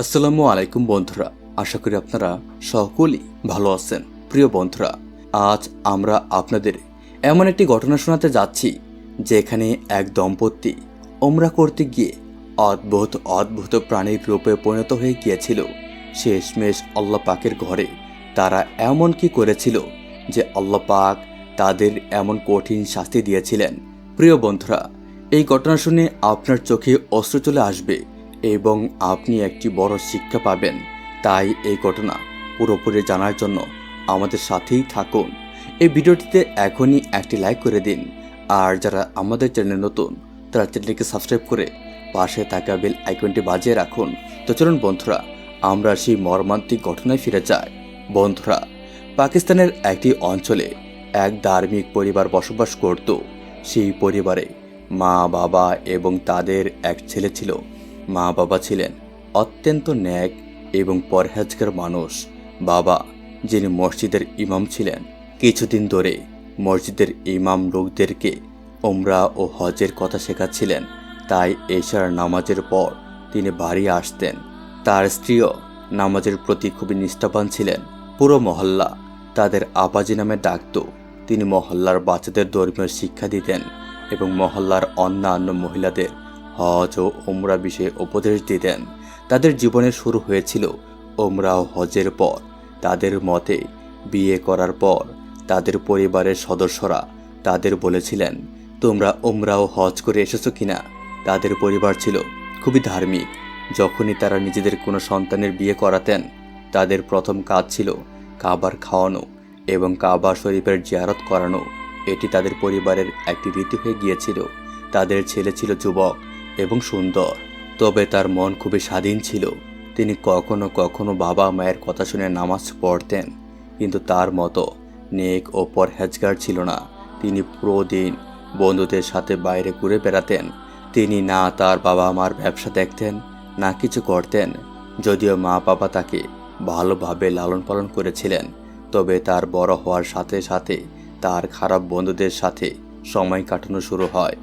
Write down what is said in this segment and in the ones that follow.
আসসালামু আলাইকুম বন্ধুরা, আশা করি আপনারা সকলেই ভালো আছেন। প্রিয় বন্ধুরা, আজ আমরা আপনাদের এমন একটি ঘটনা শোনাতে যাচ্ছি, যেখানে এক দম্পতি ওমরা করতে গিয়ে অদ্ভুত অদ্ভুত প্রাণীর রূপে পরিণত হয়ে গিয়েছিল। শেষমেশ আল্লাহ পাকের ঘরে তারা এমন কি করেছিল যে আল্লাহ পাক তাদের এমন কঠিন শাস্তি দিয়েছিলেন। প্রিয় বন্ধুরা, এই ঘটনা শুনে আপনার চোখে অস্ত্র চলে আসবে এবং আপনি একটি বড় শিক্ষা পাবেন। তাই এই ঘটনা পুরোপুরি জানার জন্য আমাদের সাথেই থাকুন। এই ভিডিওটিতে এখনই একটি লাইক করে দিন। আর যারা আমাদের চ্যানেলে নতুন, তারা চ্যানেলটিকে সাবস্ক্রাইব করে পাশে থাকা বেল আইকনটি বাজিয়ে রাখুন। তো চলুন বন্ধুরা, আমরা সেই মর্মান্তিক ঘটনায় ফিরে যাই। বন্ধুরা, পাকিস্তানের একটি অঞ্চলে এক ধার্মিক পরিবার বসবাস করত। সেই পরিবারে মা, বাবা এবং তাদের এক ছেলে ছিল। মা বাবা ছিলেন অত্যন্ত ন্যাক এবং পরহেজগার মানুষ। বাবা, যিনি মসজিদের ইমাম ছিলেন, কিছুদিন ধরে মসজিদের ইমাম লোকদেরকে ওমরা ও হজের কথা শেখাচ্ছিলেন। তাই এশার নামাজের পর তিনি বাড়ি আসতেন। তার স্ত্রীও নামাজের প্রতি খুবই নিষ্ঠাবান ছিলেন। পুরো মহল্লা তাদের আপাজি নামে ডাকত। তিনি মহল্লার বাচ্চাদের ধর্মীয় শিক্ষা দিতেন এবং মহল্লার অন্যান্য মহিলাদের হজ ও ওমরা বিষয়ে উপদেশ দিতেন। তাদের জীবনে শুরু হয়েছিল ওমরা ও হজের পর তাদের মতে, বিয়ে করার পর তাদের পরিবারের সদস্যরা তাদের বলেছিলেন, তোমরা ওমরা ও হজ করে এসেছ কিনা? তাদের পরিবার ছিল খুবই ধার্মিক। যখনই তারা নিজেদের কোনো সন্তানের বিয়ে করাতেন, তাদের প্রথম কাজ ছিল কাবার খাওয়ানো এবং কাবা শরীফের জিয়ারত করানো। এটি তাদের পরিবারের একটি রীতি হয়ে গিয়েছিল। তাদের ছেলে ছিল যুবক। এবং সুন্দর। তবে তার মন খুবই স্বাধীন ছিল। তিনি কখনো কখনো বাবা মায়ের কথা শুনে নামাজ পড়তেন, কিন্তু তার মতো নেক ও পরহেজগার ছিল না। তিনি পুরো দিন বন্ধুদের সাথে বাইরে ঘুরে বেড়াতেন। তিনি না তার বাবা মার ব্যবসা দেখতেন, না কিছু করতেন। যদিও মা বাবা তাকে ভালোভাবে লালন পালন করেছিলেন, তবে তার বড় হওয়ার সাথে সাথে তার খারাপ বন্ধুদের সাথে সময় কাটানো শুরু হয়।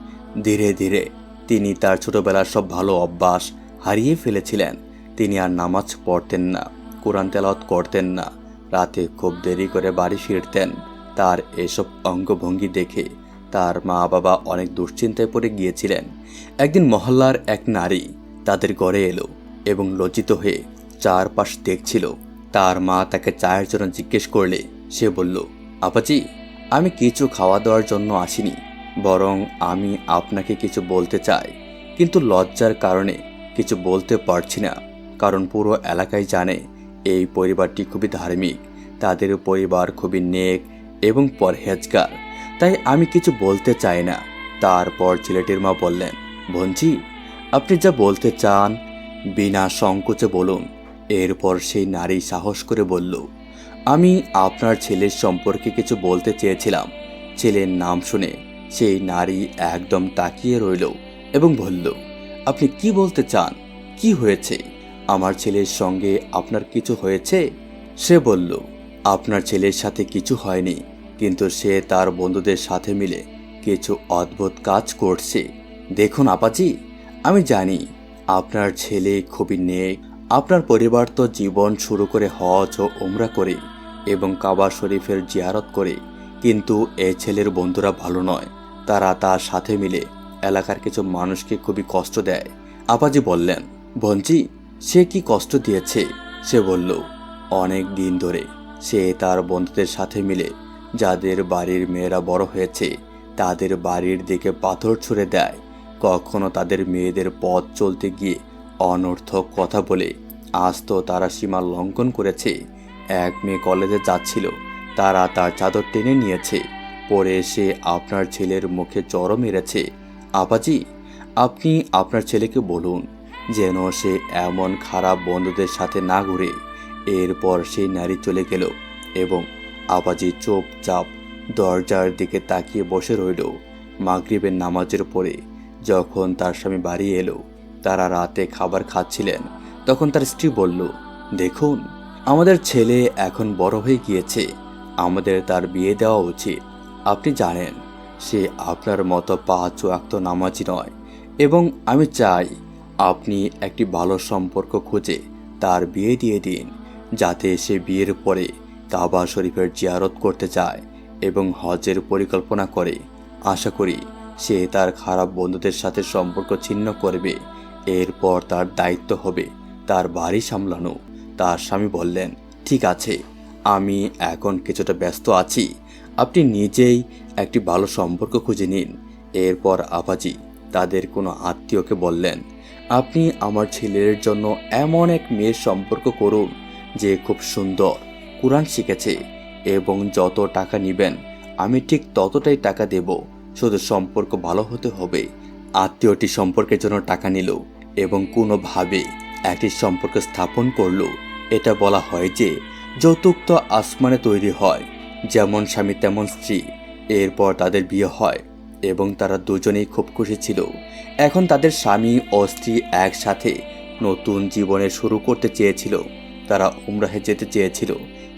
ধীরে ধীরে তিনি তার ছোটবেলার সব ভালো অভ্যাস হারিয়ে ফেলেছিলেন। তিনি আর নামাজ পড়তেন না, কোরআন তেলাওয়াত করতেন না, রাতে খুব দেরি করে বাড়ি ফিরতেন। তার এসব অঙ্গভঙ্গি দেখে তার মা বাবা অনেক দুশ্চিন্তায় পড়ে গিয়েছিলেন। একদিন মহল্লার এক নারী তাদের ঘরে এলো এবং লজ্জিত হয়ে চারপাশ দেখছিল। তার মা তাকে চায়ের জন্য জিজ্ঞেস করলে সে বলল, আপাজি, আমি কিছু খাওয়া দাওয়ার জন্য আসিনি। বরং আমি আপনাকে কিছু বলতে চাই। কিন্তু লজ্জার কারণে কিছু বলতে পারছি না। কারণ পুরো এলাকায় জানে, এই পরিবারটি খুবই ধার্মিক। তাদের পরিবার খুবই নেক এবং পরহেজগার। তাই আমি কিছু বলতে চাই না। তারপর ছেলেটির মা বললেন ভঞ্জি আপনি যা বলতে চান, বিনা সংকোচে বলুন। এরপর সেই নারী সাহস করে বলল, আমি আপনার ছেলের সম্পর্কে কিছু বলতে চেয়েছিলাম। ছেলের নাম শুনে সেই নারী একদম তাকিয়ে রইল এবং বলল, আপনি কি বলতে চান? কি হয়েছে? আমার ছেলের সঙ্গে আপনার কিছু হয়েছে? সে বলল, আপনার ছেলের সাথে কিছু হয়নি, কিন্তু সে তার বন্ধুদের সাথে মিলে কিছু অদ্ভুত কাজ করছে। দেখুন আপাজি, আমি জানি আপনার ছেলে খুবই নেক। আপনার পরিবার তো জীবন শুরু করে হজ ও উমরা করে এবং কাবা শরীফের জিয়ারত করে, কিন্তু এ ছেলের বন্ধুরা ভালো নয়। তারা তার সাথে মিলে এলাকার কিছু মানুষকে খুবই কষ্ট দেয়। আপাজি বললেন ভঞ্জি সে কি কষ্ট দিয়েছে? সে বলল, অনেক দিন ধরে সে তার বন্ধুদের সাথে মিলে যাদের বাড়ির মেয়েরা বড় হয়েছে, তাদের বাড়ির দিকে পাথর ছুঁড়ে দেয়। কখনো তাদের মেয়েদের পথ চলতে গিয়ে অনর্থক কথা বলে আজ তো তারা সীমা লঙ্ঘন করেছে। এক মেয়ে কলেজে যাচ্ছিল, তারা তার চাদর টেনে নিয়েছে। পরে এসে আপনার ছেলের মুখে চড় মেরেছে। আপাজি, আপনি আপনার ছেলেকে বলুন যেন সে এমন খারাপ বন্ধুদের সাথে না ঘুরে এরপর সেই নারী চলে গেল এবং আপাজি চুপচাপ দরজার দিকে তাকিয়ে বসে রইল মাগরিবের নামাজের পরে। যখন তার স্বামী বাড়ি এলো, তারা রাতে খাবার খাচ্ছিলেন। তখন তার স্ত্রী বলল, দেখুন, আমাদের ছেলে এখন বড় হয়ে গিয়েছে। আমাদের তার বিয়ে দেওয়া উচিত। আপনি জানেন, সে আপনার মতো পাঁচ ওয়াক্ত নামাজি নয় এবং আমি চাই আপনি একটি ভালো সম্পর্ক খুঁজে তার বিয়ে দিয়ে দিন যাতে সে বিয়ের পরে কাবা শরীফের জিয়ারত করতে চায় এবং হজের পরিকল্পনা করে। আশা করি সে তার খারাপ বন্ধুদের সাথে সম্পর্ক ছিন্ন করবে। এরপর তার দায়িত্ব হবে তার বাড়ি সামলানো। তার স্বামী বললেন, ঠিক আছে, আমি এখন কিছুটা ব্যস্ত আছি। আপনি নিজেই একটি ভালো সম্পর্ক খুঁজে নিন। এরপর আপাজি তাদের কোনো আত্মীয়কে বললেন, আপনি আমার ছেলের জন্য এমন এক মেয়ের সম্পর্ক করুন যে খুব সুন্দর, কোরআন শিখেছে এবং যত টাকা নেবেন, আমি ঠিক ততটাই টাকা দেব। শুধু সম্পর্ক ভালো হতে হবে। আত্মীয়টি সম্পর্কের জন্য টাকা নিল এবং কোনোভাবে একটি সম্পর্ক স্থাপন করল। এটা বলা হয় যে যৌতুক তো আসমানে তৈরি হয়। যেমন স্বামী তেমন স্ত্রী। এরপর তাদের বিয়ে হয় এবং তারা দুজনেই খুব খুশি ছিল। এখন তাদের স্বামী ও স্ত্রী একসাথে নতুন জীবনে শুরু করতে চেয়েছিল। তারা উমরাহে যেতে চেয়েছিল,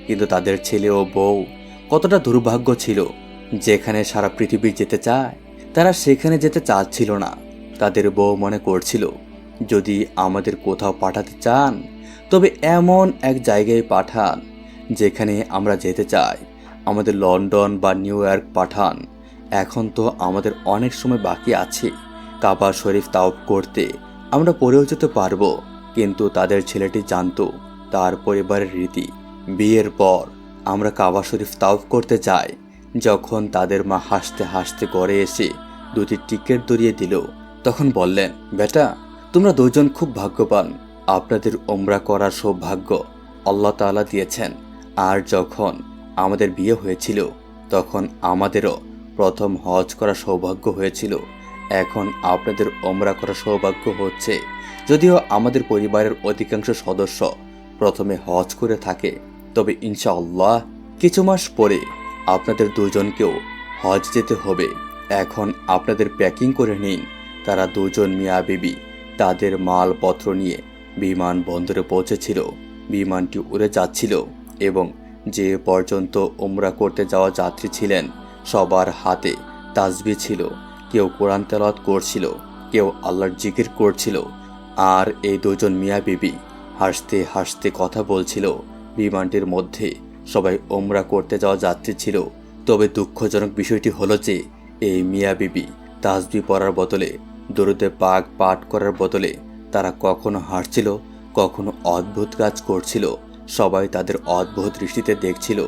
কিন্তু তাদের ছেলে ও বউ কতটা দুর্ভাগ্য ছিল। যেখানে সারা পৃথিবী যেতে চায়, তারা সেখানে যেতে চাচ্ছিল না। তাদের বউ মনে করছিল, যদি আমাদের কোথাও পাঠাতে চান, তবে এমন এক জায়গায় পাঠান, যেখানে আমরা যেতে চাই। আমাদের লন্ডন বা নিউ ইয়র্ক পাঠান। এখন তো আমাদের অনেক সময় বাকি আছে। কাবা শরীফ তাওপ করতে আমরা পড়েও যেতে পারব। কিন্তু তাদের ছেলেটি জানতো, তার পরিবারের রীতি। বিয়ের পর আমরা কাবা শরীফ তাওপ করতে যাই। যখন তাদের মা হাসতে হাসতে ঘরে এসে দুটি টিকিট দরিয়ে দিল, তখন বললেন, বেটা, তোমরা দুজন খুব ভাগ্যবান। আপনাদের ওমরা করার সৌভাগ্য আল্লাহ তাআলা দিয়েছেন। আর যখন আমাদের বিয়ে হয়েছিল, তখন আমাদেরও প্রথম হজ করা সৌভাগ্য হয়েছিল। এখন আপনাদের ওমরা করা সৌভাগ্য হচ্ছে, যদিও আমাদের পরিবারের অধিকাংশ সদস্য প্রথমে হজ করে থাকে। তবে ইনশাআল্লাহ কিছু মাস পরে আপনাদের দুজনকেও হজ যেতে হবে। এখন আপনাদের প্যাকিং করে নিন। তারা দুজন মিয়া বিবি তাদের মালপত্র নিয়ে বিমান বন্দরে পৌঁছেছিল। বিমানটি উড়ে যাচ্ছিল এবং যে পর্যন্ত ওমরা করতে যাওয়া যাত্রী ছিলেন, সবার হাতে তাজবি ছিল। কেউ কোরআন তেলাওয়াত করছিল, কেউ আল্লাহর জিকির করছিল। আর এই দুজন মিয়া বিবি হাসতে হাসতে কথা বলছিল। বিমানটির মধ্যে সবাই ওমরা করতে যাওয়া যাত্রী ছিল। তবে দুঃখজনক বিষয়টি হলো যে, এই মিয়া বিবি তাজবি পরার বদলে, দরুদে পাক পাঠ করার বদলে তারা কখনো হাঁটছিল কখনো অদ্ভুত কাজ করছিল। সবাই তাদের অদ্ভুত দৃষ্টিতে দেখছিল,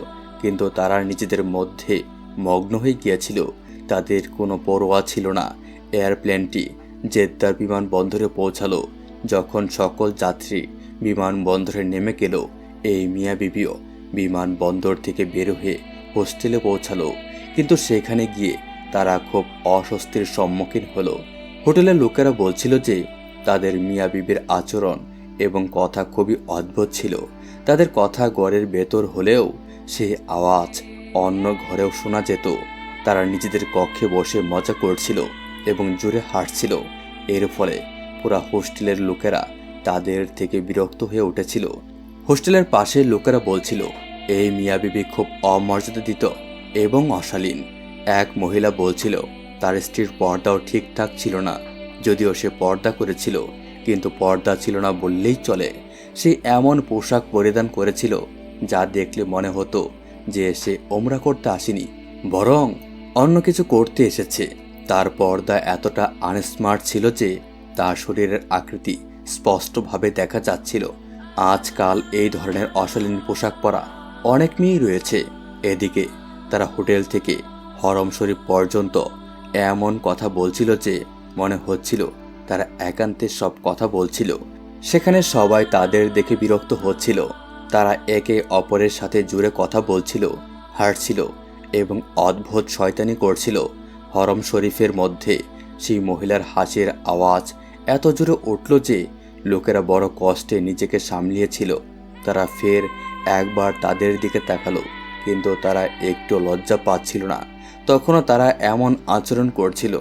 কিন্তু তারা নিজেদের মধ্যে মগ্ন হয়ে গিয়েছিল। তাদের কোনো পরোয়া ছিল না। এয়ারপ্লেনটি জেদ্দার বিমানবন্দরে পৌঁছালো। যখন সকল যাত্রী বিমানবন্দরে নেমে গেল, এই মিয়া বিবিও বিমানবন্দর থেকে বের হয়ে হোস্টেলে পৌঁছালো। কিন্তু সেখানে গিয়ে তারা খুব অস্বস্তির সম্মুখীন হলো। হোটেলের লোকেরা বলছিল যে, তাদের মিয়া বিবির আচরণ এবং কথা খুবই অদ্ভুত ছিল। তাদের কথা ঘরের ভেতর হলেও সে আওয়াজ অন্য ঘরেও শোনা যেত। তারা নিজেদের কক্ষে বসে মজা করছিল এবং জোরে হাঁটছিল এর ফলে পুরা হোস্টেলের লোকেরা তাদের থেকে বিরক্ত হয়ে উঠেছিল। হোস্টেলের পাশে লোকেরা বলছিল, এই মিয়া বিবি খুব অমর্যাদা দিত এবং অশালীন। এক মহিলা বলছিল, তার স্ত্রীর পর্দাও ঠিকঠাক ছিল না। যদিও সে পর্দা করেছিল, কিন্তু পর্দা ছিল না বললেই চলে। সে এমন পোশাক পরিধান করেছিল যা দেখলে মনে হতো যে সে ওমরা করতে আসেনি, বরং অন্য কিছু করতে এসেছে। তার পর্দা এতটা আনস্মার্ট ছিল যে তার শরীরের আকৃতি স্পষ্টভাবে দেখা যাচ্ছিল। আজকাল এই ধরনের অশালীন পোশাক পরা অনেক মেয়েই রয়েছে। এদিকে তারা হোটেল থেকে হরম শরীফ পর্যন্ত এমন কথা বলছিল যে মনে হচ্ছিল তারা একান্তে সব কথা বলছিল। সেখানে সবাই তাদের দেখে বিরক্ত হচ্ছিল। তারা একে অপরের সাথে জুড়ে কথা বলছিল, হাঁটছিল এবং অদ্ভুত শয়তানি করছিল। হরম শরীফের মধ্যে সেই মহিলার হাসির আওয়াজ এত জোরে উঠল যে লোকেরা বড় কষ্টে নিজেকে সামলিয়েছিল। তারা ফের একবার তাদের দিকে তাকালো, কিন্তু তারা একটু লজ্জা পাচ্ছিল না। তখনও তারা এমন আচরণ করছিল।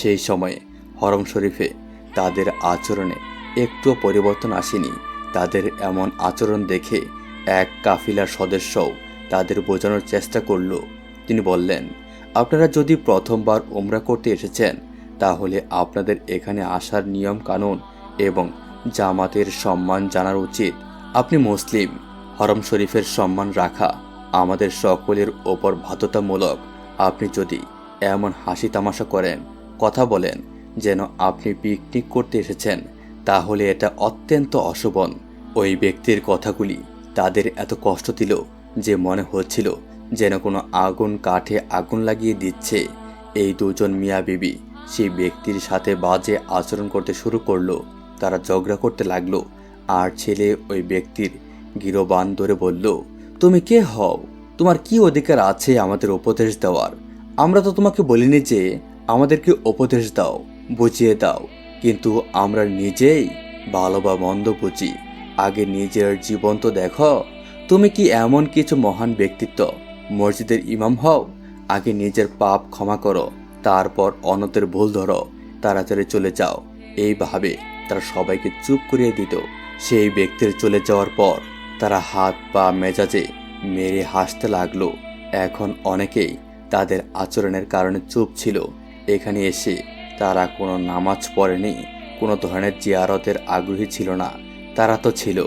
সেই সময়ে হরম শরীফে তাদের আচরণে একটুও পরিবর্তন আসেনি। তাদের এমন আচরণ দেখে এক কাফিলার সদস্যও তাদের বোঝানোর চেষ্টা করল। তিনি বললেন, আপনারা যদি প্রথমবার ওমরা করতে এসেছেন, তাহলে আপনাদের এখানে আসার নিয়ম কানুন এবং জামাতের সম্মান জানার উচিত। আপনি মুসলিম, হরম শরীফের সম্মান রাখা আমাদের সকলের ওপর বাধ্যতামূলক। আপনি যদি এমন হাসি তামাশা করেন, কথা বলেন, যেন আপনি পিকনিক করতে এসেছেন। তাহলে এটা অত্যন্ত অশোভন। ওই ব্যক্তির কথাগুলি তাদের এত কষ্ট দিল যে মনে হচ্ছিল যেন কোনো আগুন কাঠে আগুন লাগিয়ে দিচ্ছে। এই দুজন মিয়া বিবি সেই ব্যক্তির সাথে বাজে আচরণ করতে শুরু করল। তারা ঝগড়া করতে লাগল। আর ছেলে ওই ব্যক্তির গিরোবান ধরে বলল, তুমি কে হও? তোমার কি অধিকার আছে আমাদের উপদেশ দেওয়ার? আমরা তো তোমাকে বলিনি যে আমাদেরকে উপদেশ দাও, বুঝিয়ে দাও। কিন্তু আমরা নিজেই ভালো বা মন্দ বুঝি। আগে নিজের জীবন তো দেখো, তুমি কি এমন কিছু মহান ব্যক্তিত্ব? মসজিদের ইমাম হও, আগে নিজের পাপ ক্ষমা করো, তারপর অন্যদের ভুল ধরো, তাড়াতাড়ি চলে যাও। এইভাবে তারা সবাইকে চুপ করিয়ে দিত। সেই ব্যক্তির চলে যাওয়ার পর তারা হাত পা মেজাজে মেরে হাসতে লাগল। এখন অনেকেই তাদের আচরণের কারণে চুপ ছিল। এখানে এসে তারা কোনো নামাজ পড়েনি, কোনো ধরনের জিয়ারতের আগ্রহী ছিল না। তারা তো ছিল।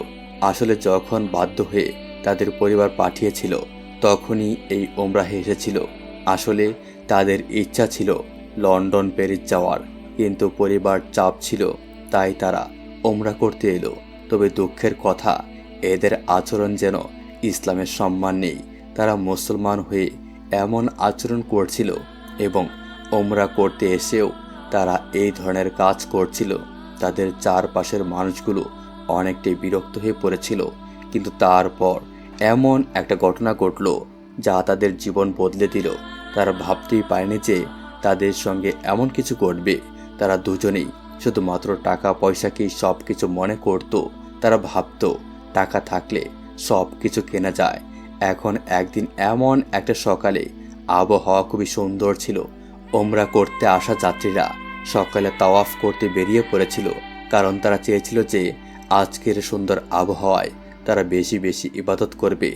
আসলে যখন বাধ্য হয়ে তাদের পরিবার পাঠিয়েছিল, তখনই এই ওমরাহে এসেছিল। আসলে তাদের ইচ্ছা ছিল লন্ডন, প্যারিস যাওয়ার, কিন্তু পরিবার চাপ ছিল, তাই তারা ওমরা করতে এলো। তবে দুঃখের কথা, এদের আচরণ যেন ইসলামের সম্মান নেই। তারা মুসলমান হয়ে এমন আচরণ করছিল এবং ওমরা করতে এসেও তারা এই ধরনের কাজ করছিল। তাদের চারপাশের মানুষগুলো অনেকটাই বিরক্ত হয়ে পড়েছিল। কিন্তু তারপর এমন একটা ঘটনা ঘটল যা তাদের জীবন বদলে দিল। তারা ভাবতেই পারেনি যে তাদের সঙ্গে এমন কিছু ঘটবে। তারা দুজনেই শুধুমাত্র টাকা পয়সাকেই সব কিছু মনে করত। তারা ভাবত টাকা থাকলে সব কিছু কেনা যায়। এখন একদিন এমন একটা সকালে আবহাওয়া খুবই সুন্দর ছিল। ওমরা করতে আসা যাত্রীরা সকালে তাওয়াফ করতে বেরিয়ে পড়েছিল, কারণ তারা চেয়েছিল যে আজকের সুন্দর আবহাওয়ায় তারা বেশি বেশি ইবাদত করবে।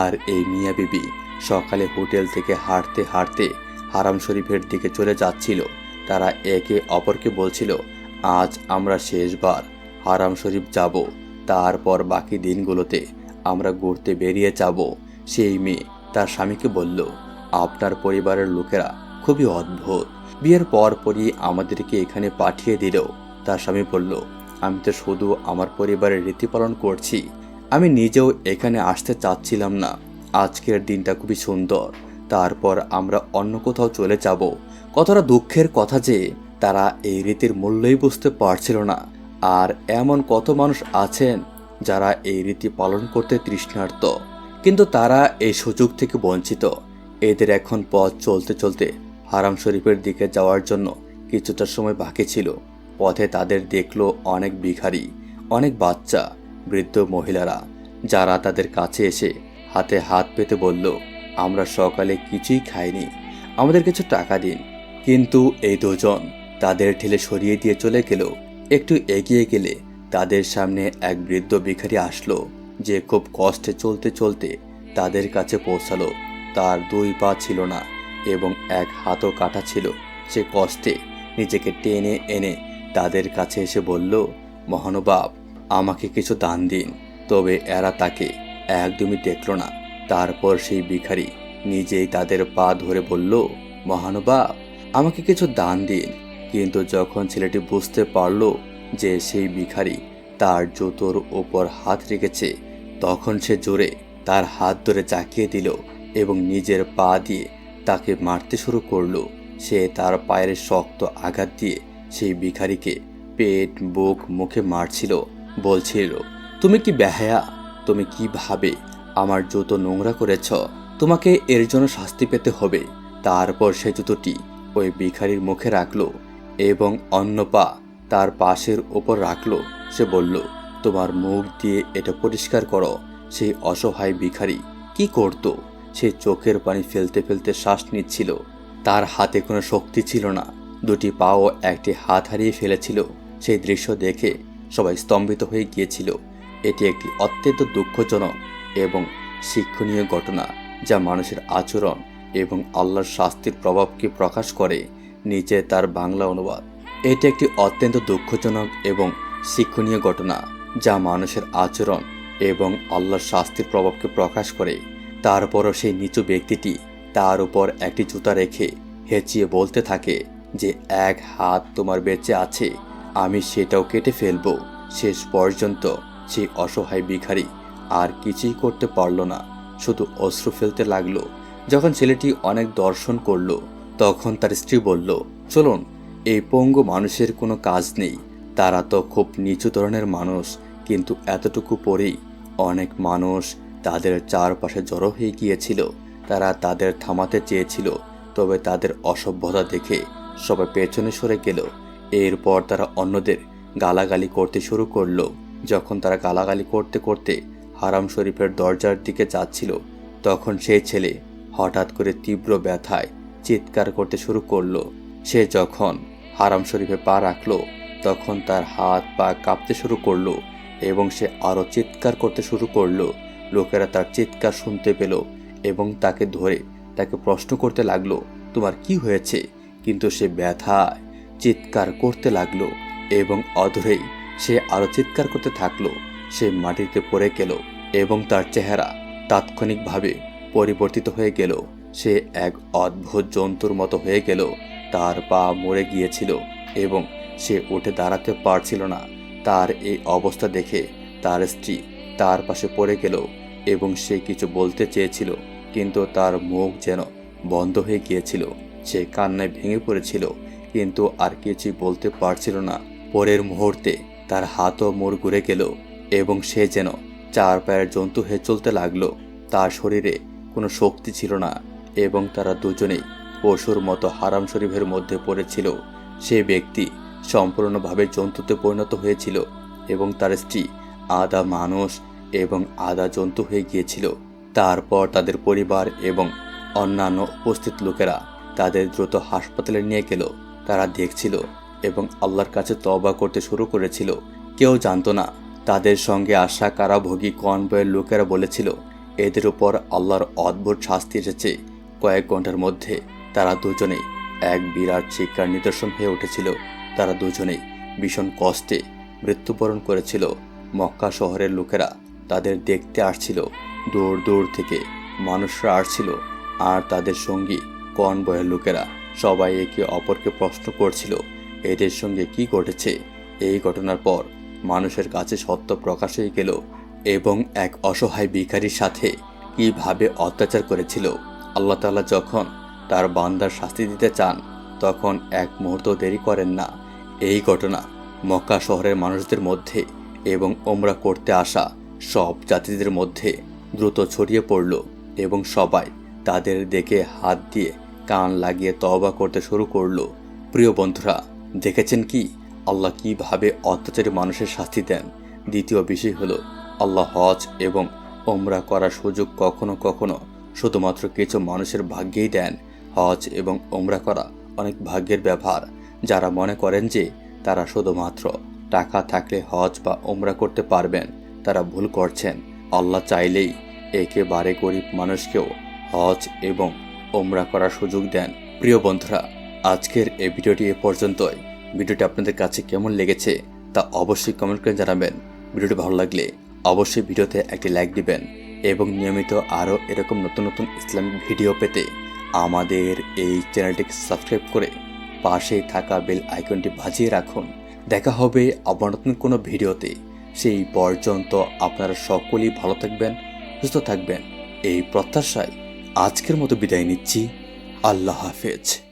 আর এই মিয়া বিবি সকালে হোটেল থেকে হাঁটতে হাঁটতে হারাম শরীফের দিকে চলে যাচ্ছিল। তারা একে অপরকে বলছিল, আজ আমরা শেষবার হারাম শরীফ যাব, তারপর বাকি দিনগুলোতে আমরা ঘুরতে বেরিয়ে যাব। সেই মেয়ে তার স্বামীকে বলল, আপনার পরিবারের লোকেরা খুবই অদ্ভুত। বিয়ের পর পরই আমাদেরকে এখানে পাঠিয়ে দিল। তার স্বামী বলল, আমি তো শুধু আমার পরিবারের রীতি পালন করছি। আমি নিজেও এখানে আসতে চাচ্ছিলাম না। আজকের দিনটা খুবই সুন্দর। তারপর আমরা অন্য কোথাও চলে যাব। কতটা দুঃখের কথা যে তারা এই রীতির মূল্যই বুঝতে পারছিল না। আর এমন কত মানুষ আছেন যারা এই রীতি পালন করতে তৃষ্ণার্ত। কিন্তু তারা এই সুযোগ থেকে বঞ্চিত। এদের এখন পথ চলতে চলতে হারাম শরীফের দিকে যাওয়ার জন্য কিছুটা সময় বাকি ছিল। পথে তাদের দেখল অনেক ভিখারি, অনেক বাচ্চা, বৃদ্ধ মহিলারা, যারা তাদের কাছে এসে হাতে হাত পেতে বলল, আমরা সকালে কিছুই খাইনি, আমাদের কিছু টাকা দিন। কিন্তু এই দুজন তাদের ঠেলে সরিয়ে দিয়ে চলে গেল। একটু এগিয়ে গেলে তাদের সামনে এক বৃদ্ধ ভিখারি আসলো, যে খুব কষ্টে চলতে চলতে তাদের কাছে পৌঁছালো। তার দুই পা ছিল না এবং এক হাতও কাটা ছিল। সে কষ্টে নিজেকে টেনে এনে তাদের কাছে এসে বলল মহানুবাব আমাকে কিছু দান দিন। তবে এরা তাকে একদমই দেখল না। তারপর সেই ভিখারি নিজেই তাদের পা ধরে বলল মহানুবাব আমাকে কিছু দান দিন। কিন্তু যখন ছেলেটি বুঝতে পারল যে সেই ভিখারি তার জুতোর ওপর হাত রেখেছে, তখন সে জোরে তার হাত ধরে চাকিয়ে দিল এবং নিজের পা দিয়ে তাকে মারতে শুরু করল। সে তার পায়ের শক্ত আঘাত দিয়ে সেই ভিখারিকে পেট, বুক, মুখে মারছিল। বলছিল, তুমি কি বেহায়া? তুমি কীভাবে আমার জুতো নোংরা করেছ। তোমাকে এর জন্য শাস্তি পেতে হবে। তারপর সে জুতোটি ওই ভিখারির মুখে রাখল এবং অন্য পা তার পাশের ওপর রাখল। সে বলল, তোমার মুখ দিয়ে এটা পরিষ্কার করো। সেই অসহায় ভিখারি কি করতো? সে চোখের পানি ফেলতে ফেলতে শ্বাস নিচ্ছিল। তার হাতে কোনো শক্তি ছিল না। দুটি পাও একটি হাত হারিয়ে ফেলেছিল। সেই দৃশ্য দেখে সবাই স্তম্ভিত হয়ে গিয়েছিল। এটি একটি অত্যন্ত দুঃখজনক এবং শিক্ষণীয় ঘটনা যা মানুষের আচরণ এবং আল্লাহর শাস্তির প্রভাবকে প্রকাশ করে, নিচে তার বাংলা অনুবাদ। এটি একটি অত্যন্ত দুঃখজনক এবং শিক্ষণীয় ঘটনা যা মানুষের আচরণ এবং আল্লাহর শাস্তির প্রভাবকে প্রকাশ করে। তারপরও সেই নিচু ব্যক্তিটি তার উপর একটি জুতা রেখে হেঁচিয়ে বলতে থাকে যে, এক হাত তোমার বেঁচে আছে, আমি সেটাও কেটে ফেলব। শেষ পর্যন্ত সেই অসহায় ভিখারি আর কিছুই করতে পারল না। শুধু অশ্রু ফেলতে লাগল। যখন ছেলেটি অনেক দর্শন করল, তখন তার স্ত্রী বলল, চলুন, এই পঙ্গু মানুষের কোনো কাজ নেই। তারা তো খুব নিচু ধরনের মানুষ, কিন্তু এতটুকু পরেই অনেক মানুষ তাদের চারপাশে জড়ো হয়ে গিয়েছিল। তারা তাদের থামাতে চেয়েছিল, তবে তাদের অসভ্যতা দেখে সবাই পেছনে সরে গেল। এরপর তারা অন্যদের গালাগালি করতে শুরু করল। যখন তারা গালাগালি করতে করতে হারাম শরীফের দরজার দিকে যাচ্ছিল, তখন সেই ছেলে হঠাৎ করে তীব্র ব্যথায় চিৎকার করতে শুরু করল। সে যখন হারাম শরীফে পা রাখল, তখন তার হাত পা কাঁপতে শুরু করল এবং সে আরও চিৎকার করতে শুরু করল। লোকেরা তার চিৎকার শুনতে পেল এবং তাকে ধরে তাকে প্রশ্ন করতে লাগল, তোমার কি হয়েছে? কিন্তু সে ব্যথায় চিৎকার করতে লাগল এবং অধরেই সে আরও চিৎকার করতে থাকল। সে মাটিতে পড়ে গেল এবং তার চেহারা তাৎক্ষণিকভাবে পরিবর্তিত হয়ে গেল। সে এক অদ্ভুত জন্তুর মতো হয়ে গেল। তার পা মরে গিয়েছিল এবং সে উঠে দাঁড়াতে পারছিল না। তার এই অবস্থা দেখে তার স্ত্রী তার পাশে পড়ে গেল এবং সে কিছু বলতে চেয়েছিল, কিন্তু তার মুখ যেন বন্ধ হয়ে গিয়েছিল। সে কান্নায় ভেঙে পড়েছিল, কিন্তু আর কিছুই বলতে পারছিল না। পরের মুহূর্তে তার হাতও মোড় ঘুরে গেল এবং সে যেন চার পায়ের জন্তু হয়ে চলতে লাগল। তার শরীরে কোনো শক্তি ছিল না এবং তারা দুজনেই পশুর মতো হারাম শরীফের মধ্যে পড়েছিল। সে ব্যক্তি সম্পূর্ণভাবে জন্তুতে পরিণত হয়েছিল এবং তার স্ত্রী আদা মানুষ এবং আদা জন্তু হয়ে গিয়েছিল। তারপর তাদের পরিবার এবং অন্যান্য উপস্থিত লোকেরা তাদের দ্রুত হাসপাতালে নিয়ে গেল। তারা দেখছিল এবং আল্লাহর কাছে তবা করতে শুরু করেছিল। কেউ জানতো না, তাদের সঙ্গে আসা কারাভোগী কনবয়ের লোকেরা বলেছিল, এদের উপর আল্লাহর অদ্ভুত শাস্তি এসেছে। কয়েক ঘণ্টার মধ্যে তারা দুজনেই এক বিরাট শিক্ষার নিদর্শন হয়ে উঠেছিল। তারা দুজনেই ভীষণ কষ্টে মৃত্যুবরণ করেছিল। মক্কা শহরের লোকেরা তাদের দেখতে আসছিল। দূর দূর থেকে মানুষরা আসছিল আর তাদের সঙ্গী কনবয়ের লোকেরা সবাই একে অপরকে প্রশ্ন করছিল, এদের সঙ্গে কি ঘটেছে? এই ঘটনার পর মানুষের কাছে সত্য প্রকাশ হয়ে গেল এবং এক অসহায় ভিখারির সাথে কীভাবে অত্যাচার করেছিল। আল্লাহ তাআলা যখন তার বান্দার শাস্তি দিতে চান, তখন এক মুহূর্ত দেরি করেন না। এই ঘটনা মক্কা শহরের মানুষদের মধ্যে এবং ওমরা করতে আসা সব জাতিদের মধ্যে দ্রুত ছড়িয়ে পড়ল এবং সবাই তাদের দেখে হাত দিয়ে কান লাগিয়ে তওবা করতে শুরু করল। প্রিয় বন্ধুরা, দেখেছেন কি? আল্লাহ কীভাবে অত্যাচারী মানুষের শাস্তি দেন? দ্বিতীয় বিষয় হলো, আল্লাহ হজ এবং ওমরা করার সুযোগ কখনো কখনো শুধুমাত্র কিছু মানুষের ভাগ্যেই দেন। হজ এবং ওমরা করা অনেক ভাগ্যের ব্যবহার। যারা মনে করেন যে তারা শুধুমাত্র টাকা থাকলে হজ বা ওমরা করতে পারবেন। তারা ভুল করছেন। আল্লাহ চাইলেই একেবারে গরিব মানুষকেও হজ এবং ওমরা করার সুযোগ দেন। প্রিয় বন্ধুরা, আজকের এই ভিডিওটি এ পর্যন্তই। ভিডিওটি আপনাদের কাছে কেমন লেগেছে তা অবশ্যই কমেন্ট করে জানাবেন। ভিডিওটি ভালো লাগলে অবশ্যই ভিডিওতে একটি লাইক দিবেন এবং নিয়মিত আরও এরকম নতুন নতুন ইসলামিক ভিডিও পেতে আমাদের এই চ্যানেলটিকে সাবস্ক্রাইব করে পাশেই থাকা বেল আইকনটি বাজিয়ে রাখুন। দেখা হবে আবার নতুন কোনো ভিডিওতে। সেই পর্যন্ত আপনারা সকলেই ভালো থাকবেন, সুস্থ থাকবেন। এই প্রত্যাশায় আজকের মতো বিদায় নিচ্ছি। আল্লাহ হাফেজ।